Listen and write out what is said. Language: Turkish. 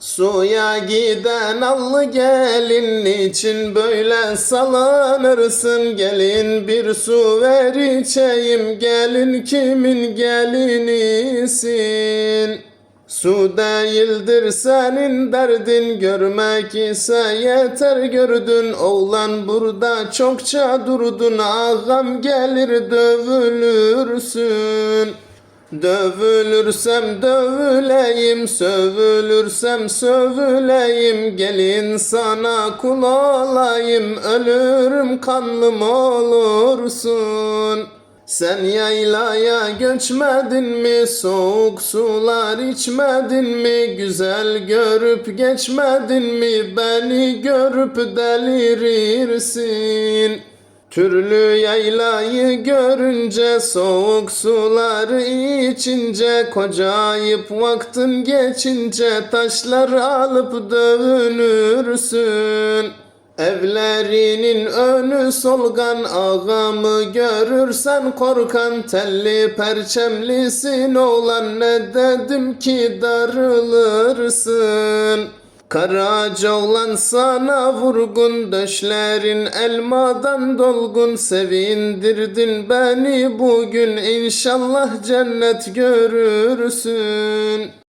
Suya giden allı gelin için böyle salanırsın. Gelin bir su ver içeyim gelin kimin gelinisin? Su değildir senin derdin görmek ise yeter. Gördün Oğlan burada çokça durdun ağam gelir dövülürsün Dövülürsem dövüleyim, sövülürsem sövüleyim. Gelin sana kul olayım, ölürüm kanlım olursun. Sen yaylaya göçmedin mi, soğuk sular içmedin mi? Güzel görüp geçmedin mi, beni görüp delirirsin Türlü yaylayı görünce soğuk suları içince kocayıp vaktin geçince taşlar alıp dövünürsün. Evlerinin önü solgan ağamı görürsen korkan telli perçemlisin oğlan ne dedim ki darılırsın. Karaca olan sana vurgun döşlerin elmadan dolgun sevindirdin beni bugün inşallah cennet görürsün.